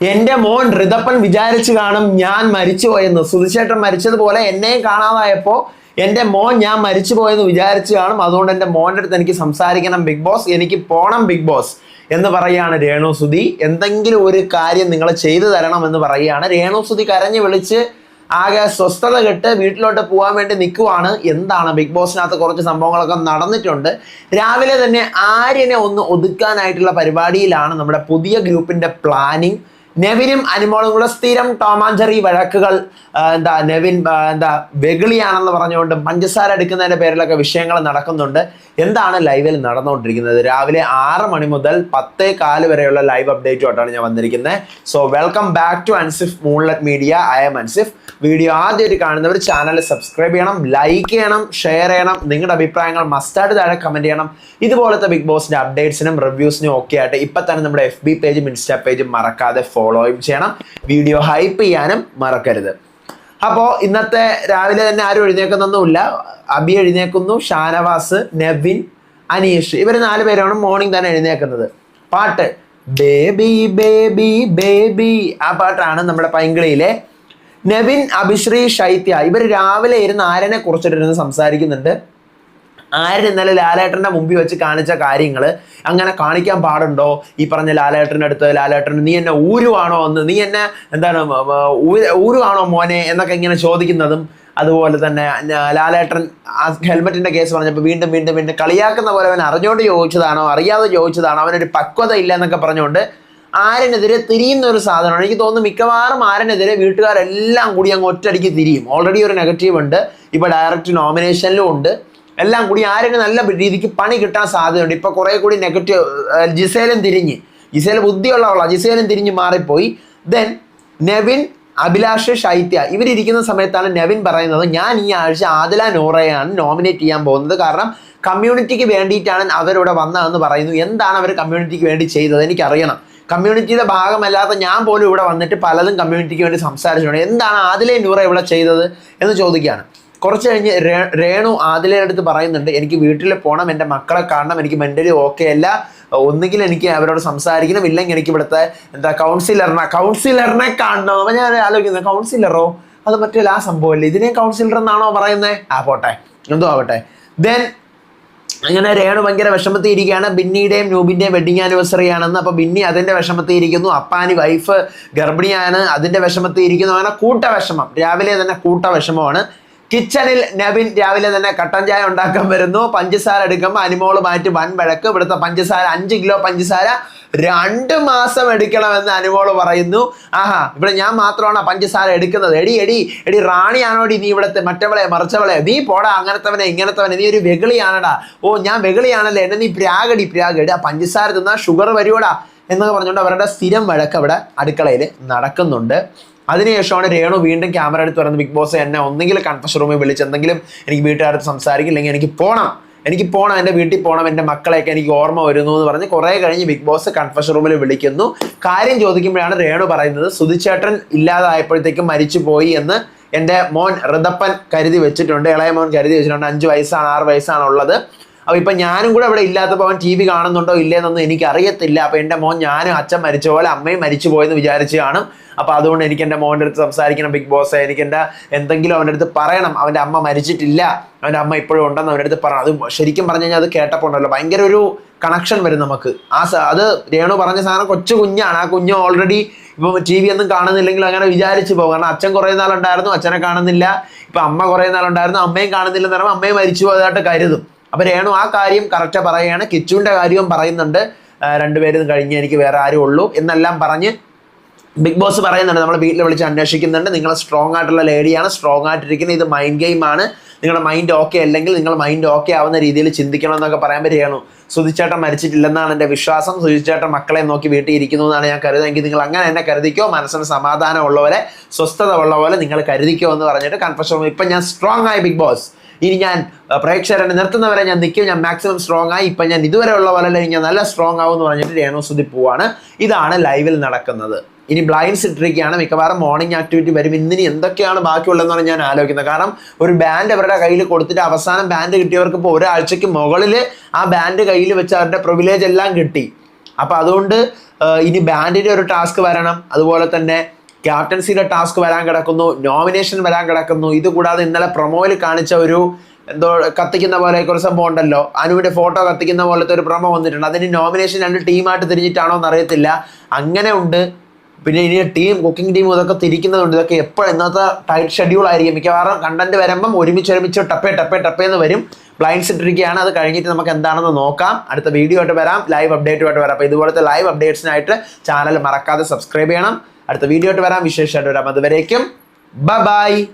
എന്റെ മോൻ ഋതപ്പൻ വിചാരിച്ചു കാണും ഞാൻ മരിച്ചുപോയെന്ന് സുധിശേട്ടൻ മരിച്ചതുപോലെ എന്നെയും കാണാതായപ്പോ എന്റെ മോൻ ഞാൻ മരിച്ചു പോയെന്ന് വിചാരിച്ചു കാണും. അതുകൊണ്ട് എന്റെ മോന്റെ അടുത്ത് എനിക്ക് സംസാരിക്കണം ബിഗ് ബോസ്. എനിക്ക് പോണം ബിഗ് ബോസ് എന്ന് പറയുകയാണ് രേണു സുധി. എന്തെങ്കിലും ഒരു കാര്യം നിങ്ങൾ ചെയ്തു തരണം എന്ന് പറയുകയാണ്. രേണു സുധി കരഞ്ഞു വിളിച്ച് ആകെ സ്വസ്ഥത കെട്ട് വീട്ടിലോട്ട് പോകാൻ വേണ്ടി നിൽക്കുവാണ് എന്താണ് ബിഗ് ബോസിനകത്ത് കുറച്ച് സംഭവങ്ങളൊക്കെ നടന്നിട്ടുണ്ട്. രാവിലെ തന്നെ ആര്യനെ ഒന്ന് ഒതുക്കാനായിട്ടുള്ള പരിപാടിയിലാണ് നമ്മുടെ പുതിയ ഗ്രൂപ്പിന്റെ പ്ലാനിങ് നെവിനും അനുമോളും കൂടെ സ്ഥിരം ടോമാഞ്ചറി വഴക്കുകൾ എന്താ നെവിൻ എന്താ വെകിളിയാണെന്ന് പറഞ്ഞുകൊണ്ട് പഞ്ചസാര എടുക്കുന്നതിന്റെ പേരിലൊക്കെ വിഷയങ്ങൾ നടക്കുന്നുണ്ട്. എന്താണ് ലൈവിൽ നടന്നുകൊണ്ടിരിക്കുന്നത്? രാവിലെ ആറ് മണി മുതൽ പത്തേ കാൽ വരെയുള്ള ലൈവ് അപ്ഡേറ്റുമായിട്ടാണ് ഞാൻ വന്നിരിക്കുന്നത്. So welcome back to Ansif moonlet media I M Ansif video ആദ്യമായിട്ട് കാണുന്നവർ ചാനൽ സബ്സ്ക്രൈബ് ചെയ്യണം ലൈക്ക് ചെയ്യണം ഷെയർ ചെയ്യണം. നിങ്ങളുടെ അഭിപ്രായങ്ങൾ മസ്റ്റായിട്ട് താഴെ കമന്റ് ചെയ്യണം. ഇതുപോലത്തെ ബിഗ് ബോസിന്റെ അപ്ഡേറ്റ്സിനും റിവ്യൂസിനും ഒക്കെ ആയിട്ട് ഇപ്പം തന്നെ നമ്മുടെ എഫ് ബി പേജും ഇൻസ്റ്റാ പേജും മറക്കാതെ ഫോളോയും ചെയ്യണം. വീഡിയോ ഹൈപ്പ് ചെയ്യാനും മറക്കരുത്. അപ്പോൾ ഇന്നത്തെ രാവിലെ തന്നെ ആരും എഴുന്നേക്കുന്നൊന്നുമില്ല അബി എഴുന്നേക്കുന്നു ഷാനവാസ് നെവിൻ അനീഷ് ഇവർ നാല് പേരാണ് മോർണിംഗ് തന്നെ എഴുന്നേക്കുന്നത് പാട്ട് ബേബി ബേബി ബേബി ആ പാട്ടാണ് നമ്മുടെ പൈങ്കിളിയിലെ. നെവിൻ അഭിശ്രീ ശൈത്യ ഇവർ രാവിലെ ഇരുന്ന് ആരനെ കുറിച്ചിട്ടിരുന്ന് സംസാരിക്കുന്നുണ്ട്. ആര്യൻ ഇന്നലെ ലാലേട്ടന്റെ മുമ്പിൽ വെച്ച് കാണിച്ച കാര്യങ്ങൾ അങ്ങനെ കാണിക്കാൻ പാടുണ്ടോ? ഈ പറഞ്ഞ ലാലേട്ടന്റെ അടുത്ത് ലാലേട്ടൻ നീ എന്നെ ഊരുവാണോ എന്ന് നീ എന്നെ എന്താണ് ഊരുവാണോ മോനെ എന്നൊക്കെ ഇങ്ങനെ ചോദിക്കുന്നതും അതുപോലെ തന്നെ ലാലേട്ടൻ ആ ഹെൽമെറ്റിന്റെ കേസ് പറഞ്ഞപ്പോൾ വീണ്ടും വീണ്ടും വീണ്ടും കളിയാക്കുന്ന പോലെ അവൻ അറിഞ്ഞുകൊണ്ട് ചോദിച്ചതാണോ അറിയാതെ ചോദിച്ചതാണോ അവനൊരു പക്വത ഇല്ല എന്നൊക്കെ പറഞ്ഞുകൊണ്ട് ആരനെതിരെ തിരിയുന്ന ഒരു സാധനമാണ്. എനിക്ക് തോന്നുന്നു മിക്കവാറും ആരനെതിരെ വീട്ടുകാരെല്ലാം കൂടി അങ്ങ് ഒറ്റയടിക്ക് തിരിയും. ഓൾറെഡി ഒരു നെഗറ്റീവ് ഉണ്ട്. ഇപ്പൊ ഡയറക്റ്റ് നോമിനേഷനിലും ഉണ്ട്. എല്ലാം കൂടി ആരെങ്കിലും നല്ല രീതിക്ക് പണി കിട്ടാൻ സാധ്യതയുണ്ട്. ഇപ്പൊ കുറെ കൂടി നെഗറ്റീവ് ജിസേലും തിരിഞ്ഞ്. ജിസേൽ ബുദ്ധിയുള്ളവളാണ് ജിസേലും തിരിഞ്ഞ് മാറിപ്പോയി. ദെൻ നെവിൻ അഭിലാഷ് ശൈത്യ. ഇവരിയ്ക്കുന്ന സമയത്താണ് നെവിൻ പറയുന്നത് ഞാൻ ഈ ആഴ്ച ആദില നോറയാണ് നോമിനേറ്റ് ചെയ്യാൻ പോകുന്നത്. കാരണം കമ്മ്യൂണിറ്റിക്ക് വേണ്ടിയിട്ടാണ് അവരിവിടെ വന്നതെന്ന് പറയുന്നു. എന്താണ് അവർ കമ്മ്യൂണിറ്റിക്ക് വേണ്ടി ചെയ്തത്? എനിക്കറിയണം. കമ്മ്യൂണിറ്റിയുടെ ഭാഗമല്ലാത്ത ഞാൻ പോലും ഇവിടെ വന്നിട്ട് പലതും കമ്മ്യൂണിറ്റിക്ക് വേണ്ടി സംസാരിച്ചിട്ടുണ്ട്. എന്താണ് ആദിലെ നൂറ ഇവിടെ ചെയ്തത്? എന്ന് ചോദിക്കുകയാണ്. കുറച്ച് കഴിഞ്ഞ് രേണു ആദിലയുടെ അടുത്ത് പറയുന്നുണ്ട് എനിക്ക് വീട്ടിൽ പോകണം എന്റെ മക്കളെ കാണണം എനിക്ക് മെന്റലി ഓക്കെ അല്ല. ഒന്നുകിൽ എനിക്ക് അവരോട് സംസാരിക്കണം ഇല്ലെങ്കിൽ എനിക്ക് ഇവിടുത്തെ എന്താ കൗൺസിലറിനെ കൗൺസിലറിനെ കാണണം. അപ്പം ഞാൻ ആലോചിക്കുന്നത് കൗൺസിലറോ അത് മറ്റേ ആ സംഭവമല്ലേ? ഇതിനെ കൗൺസിലർ എന്നാണോ പറയുന്നത് ആ പോട്ടെ. എന്തോ ആവട്ടെ. ദെൻ അങ്ങനെ രേണു ഭയങ്കര വിഷമത്തിൽ ഇരിക്കുകയാണ് ബിന്നിയുടെയും നൂബിന്റെയും വെഡിങ് ആനിവേഴ്സറി ആണെന്ന്. അപ്പോൾ ബിന്നി അതിന്റെ വിഷമത്തിൽ ഇരിക്കുന്നു അപ്പാനി വൈഫ് ഗർഭിണിയാണ് അതിന്റെ വിഷമത്തിൽ ഇരിക്കുന്നു അങ്ങനെ കൂട്ട വിഷമം. രാവിലെ തന്നെ കൂട്ട വിഷമമാണ്. കിച്ചണിൽ നബിൻ രാവിലെ തന്നെ കട്ടൻ ചായ ഉണ്ടാക്കാൻ വരുന്നു. പഞ്ചസാര എടുക്കുമ്പോൾ അനിമോൾ മാറ്റി വൻ വഴക്ക്. ഇവിടുത്തെ പഞ്ചസാര അഞ്ച് കിലോ പഞ്ചസാര രണ്ട് മാസം എടുക്കണമെന്ന് അനുമോൾ പറയുന്നു. ആഹാ ഇവിടെ ഞാൻ മാത്രമാണ് പഞ്ചസാര എടുക്കുന്നത്. എടി എടി എടി റാണിയാണോടി നീ ഇവിടുത്തെ മറ്റവളെ മറിച്ചവളെ? നീ പോടാ അങ്ങനത്തെവനെ ഇങ്ങനത്തെവനെ. നീ ഒരു വെകിളിയാണടാ. ഓ ഞാൻ വെകിളിയാണല്ലേ. എന്നെ നീ പ്രാഗടി പ്രാഗടി. ആ പഞ്ചസാര തിന്നാ ഷുഗർ വരുവടാ എന്നൊക്കെ പറഞ്ഞുകൊണ്ട് അവരുടെ സ്ഥിരം വഴക്ക് അവിടെ അടുക്കളയിൽ നടക്കുന്നുണ്ട്. അതിനുശേഷമാണ് രേണു വീണ്ടും ക്യാമറ എടുത്ത് പറയുന്നത് ബിഗ് ബോസ് എന്നെ ഒന്നെങ്കിൽ കൺഫഷൻ റൂമിൽ വിളിച്ച് എന്തെങ്കിലും എനിക്ക് വീട്ടുകാരത്ത് സംസാരിക്കും ഇല്ലെങ്കിൽ എനിക്ക് പോകണം എനിക്ക് പോകണം എന്റെ വീട്ടിൽ പോകണം എന്റെ മക്കളെയൊക്കെ എനിക്ക് ഓർമ്മ വരുന്നു എന്ന് പറഞ്ഞ് കുറേ കഴിഞ്ഞ് ബിഗ് ബോസ് കൺഫഷൻ റൂമിൽ വിളിക്കുന്നു. കാര്യം ചോദിക്കുമ്പോഴാണ് രേണു പറയുന്നത് സുധിച്ചേട്ടൻ ഇല്ലാതായപ്പോഴത്തേക്കും മരിച്ചു പോയി എന്ന് എന്റെ മോൻ ഋതപ്പൻ കരുതി വെച്ചിട്ടുണ്ട് ഇളയ മോൻ കരുതി വെച്ചിട്ടുണ്ട്. അഞ്ച് വയസ്സാണ് ആറ് വയസ്സാണ് ഉള്ളത്. അപ്പൊ ഇപ്പൊ ഞാനും കൂടെ അവിടെ ഇല്ലാത്തപ്പോൾ അവൻ ടി വി കാണുന്നുണ്ടോ ഇല്ലേന്നൊന്നും എനിക്ക് അറിയത്തില്ല അപ്പൊ എന്റെ മോൻ ഞാനും അച്ഛൻ മരിച്ച പോലെ അമ്മയും മരിച്ചു പോയെന്ന് വിചാരിച്ചു കാണും അപ്പൊ അതുകൊണ്ട് എനിക്ക് എന്റെ മോന്റെ അടുത്ത് സംസാരിക്കണം ബിഗ് ബോസ് എനിക്ക് എന്റെ എന്തെങ്കിലും അവന്റെ അടുത്ത് പറയണം. അവന്റെ അമ്മ മരിച്ചിട്ടില്ല. അവന്റെ അമ്മ ഇപ്പോഴും ഉണ്ടെന്ന് അവന്റെ അടുത്ത് പറയണം. അത് ശരിക്കും പറഞ്ഞു കഴിഞ്ഞാൽ അത് കേട്ടപ്പോൾ ഉണ്ടല്ലോ ഭയങ്കര ഒരു കണക്ഷൻ വരും നമുക്ക്. ആ അത് രേണു പറഞ്ഞ സാധനം കൊച്ചു കുഞ്ഞാണ്. ആ കുഞ്ഞ് ഓൾറെഡി ഇപ്പൊ ടി വി ഒന്നും കാണുന്നില്ലെങ്കിൽ അങ്ങനെ വിചാരിച്ചു പോകും. കാരണം അച്ഛൻ കുറേ നാളുണ്ടായിരുന്നു അച്ഛനെ കാണുന്നില്ല. ഇപ്പൊ അമ്മ കുറേ നാളുണ്ടായിരുന്നു അമ്മയും കാണുന്നില്ലെന്ന് പറയുമ്പോൾ അമ്മയും മരിച്ചു പോയതായിട്ട് കരുതും. അപ്പൊ രേണു ആ കാര്യം കറക്റ്റ് പറയുകയാണ്. കിച്ചുവിന്റെ കാര്യവും പറയുന്നുണ്ട്. രണ്ടുപേരും കഴിഞ്ഞ് എനിക്ക് വേറെ ആരും ഉള്ളൂ എന്നെല്ലാം പറഞ്ഞ് ബിഗ് ബോസ് പറയുന്നുണ്ട്. നമ്മൾ വീട്ടിൽ വിളിച്ച് അന്വേഷിക്കുന്നുണ്ട്. നിങ്ങൾ സ്ട്രോങ് ആയിട്ടുള്ള ലേഡിയാണ് സ്ട്രോങ് ആയിട്ടിരിക്കുന്നത് ഇത് മൈൻഡ് ഗെയിം ആണ്. നിങ്ങളുടെ മൈൻഡ് ഓക്കെ അല്ലെങ്കിൽ നിങ്ങൾ മൈൻഡ് ഓക്കെ ആവുന്ന രീതിയിൽ ചിന്തിക്കണം എന്നൊക്കെ പറയാൻ പറ്റുകയാണ് സുധിച്ചേട്ടൻ മരിച്ചിട്ടില്ലെന്നാണ് എന്റെ വിശ്വാസം. സുധിച്ചേട്ടൻ മക്കളെ നോക്കി വീട്ടിൽ ഇരിക്കുന്നു എന്നാണ് ഞാൻ കരുതെങ്കിൽ നിങ്ങൾ അങ്ങനെ എന്നെ കരുതിക്കോ? മനസ്സിന് സമാധാനം ഉള്ളവരെ സ്വസ്ഥത ഉള്ള പോലെ നിങ്ങൾ കരുതിക്കോ എന്ന് പറഞ്ഞിട്ട് കൺഫർഷൻ ഇപ്പം ഞാൻ സ്ട്രോങ് ആയി ബിഗ് ബോസ്. ഇനി ഞാൻ പ്രേക്ഷകരെ നിർത്തുന്നവരെ ഞാൻ നിൽക്കും. ഞാൻ മാക്സിമം സ്ട്രോങ് ആയി. ഇപ്പം ഞാൻ ഇതുവരെ ഉള്ള പോലെ ഞാൻ നല്ല സ്ട്രോങ് ആവും എന്ന് പറഞ്ഞിട്ട് രേണു സുധി പോവാണ്. ഇതാണ് ലൈവിൽ നടക്കുന്നത്. ഇനി ബ്ലൈൻഡ്സ് ഇട്ടിരിക്കുകയാണ് മിക്കവാറും മോർണിംഗ് ആക്ടിവിറ്റി വരും. ഇന്നിനി എന്തൊക്കെയാണ് ബാക്കിയുള്ളതെന്നാണ് ഞാൻ ആലോചിക്കുന്നത് കാരണം ഒരു ബാൻഡ് അവരുടെ കയ്യിൽ കൊടുത്തിട്ട് അവസാനം ബാൻഡ് കിട്ടിയവർക്ക് ഇപ്പോൾ ഒരാഴ്ചയ്ക്ക് മുകളിൽ ആ ബാൻഡ് കയ്യിൽ വെച്ച് അവരുടെ പ്രിവിലേജ് എല്ലാം കിട്ടി. അപ്പോൾ അതുകൊണ്ട് ഇനി ബാൻഡിന്റെ ഒരു ടാസ്ക് വരണം. അതുപോലെ തന്നെ ക്യാപ്റ്റൻസിയുടെ ടാസ്ക് വരാൻ കിടക്കുന്നു നോമിനേഷൻ വരാൻ കിടക്കുന്നു. ഇതുകൂടാതെ ഇന്നലെ പ്രൊമോയിൽ കാണിച്ച ഒരു എന്തോ കത്തിക്കുന്ന പോലെ ഒരു സംഭവം ഉണ്ടല്ലോ. അനുവിന്റെ ഫോട്ടോ കത്തിക്കുന്ന പോലത്തെ ഒരു പ്രൊമോ വന്നിട്ടുണ്ട്. അതിന് നോമിനേഷൻ രണ്ട് ടീമായിട്ട് തിരിഞ്ഞിട്ടാണോ എന്ന് അറിയത്തില്ല അങ്ങനെ ഉണ്ട്. പിന്നെ ഇനി ടീം കുക്കിംഗ് ടീം ഇതൊക്കെ തിരിക്കുന്നതുണ്ട് ഇതൊക്കെ എപ്പോഴും ഇന്നത്തെ ടൈറ്റ് ഷെഡ്യൂൾ ആയിരിക്കും. മിക്കവാറും കണ്ടന്റ് വരുമ്പം ഒരുമിച്ച് ഒരുമിച്ച് ടപ്പേ ടപ്പേ ടപ്പേ എന്ന് വരും. ബ്ലൈൻഡ്സ് ഇട്ടിരിക്കുകയാണ്. അത് കഴിഞ്ഞിട്ട് നമുക്ക് എന്താണെന്ന് നോക്കാം. അടുത്ത വീഡിയോ ആയിട്ട് വരാം. ലൈവ് അപ്ഡേറ്റുമായിട്ട് വരാം. അപ്പോൾ ഇതുപോലത്തെ ലൈവ് അപ്ഡേറ്റ്സിനായിട്ട് ചാനൽ മറക്കാതെ സബ്സ്ക്രൈബ് ചെയ്യണം. അടുത്ത വീഡിയോ ആയിട്ട് വരാം. വിശേഷമായിട്ട് വരാം. അതുവരേക്കും. ബൈ